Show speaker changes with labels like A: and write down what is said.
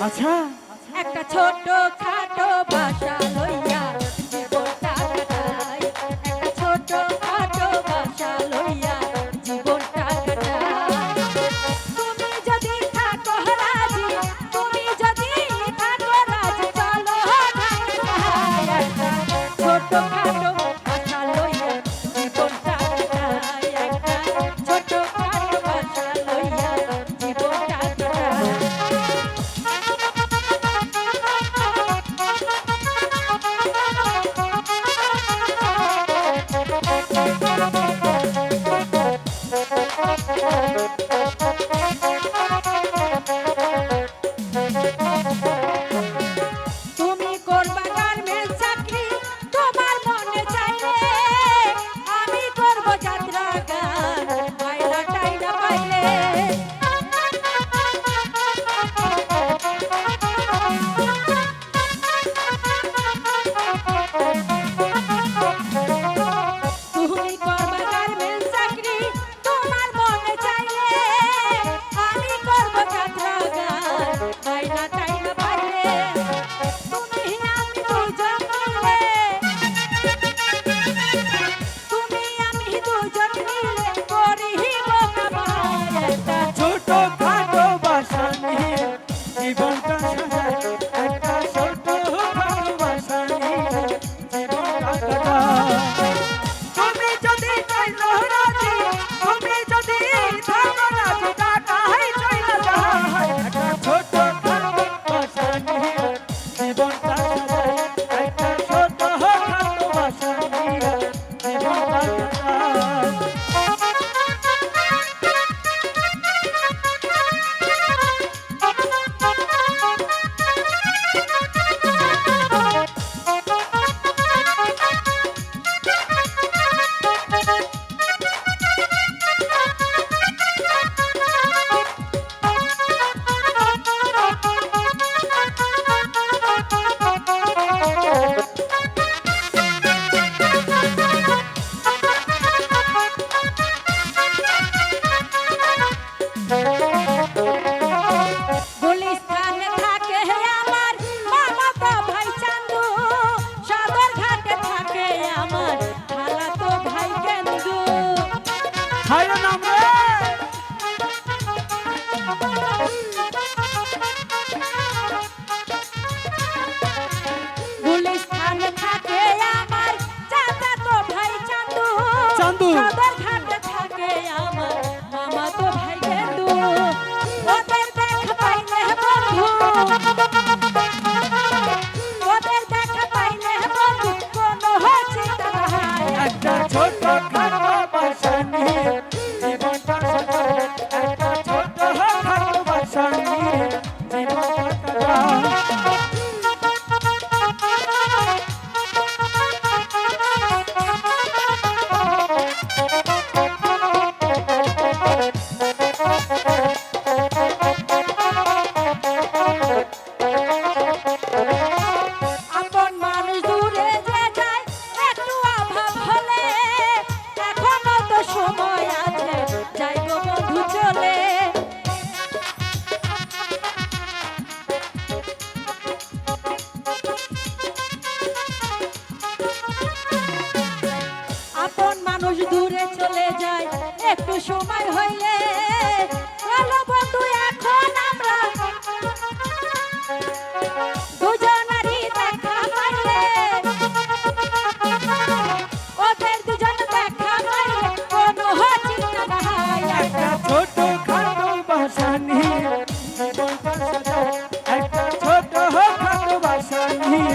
A: আচ্ছা।
B: একটা ছোট খাটো ভাষা একটু সময় হইলে চলো বন্ধু, এখন আমরা দুজনারই দেখা পাইলে ওদের দুজন দেখা পাইলে কোনো চিন্তা নাই।
A: একটা ছোট খাটো বাসা নিয়ে একটা ছোট খাটো বাসা নিয়ে।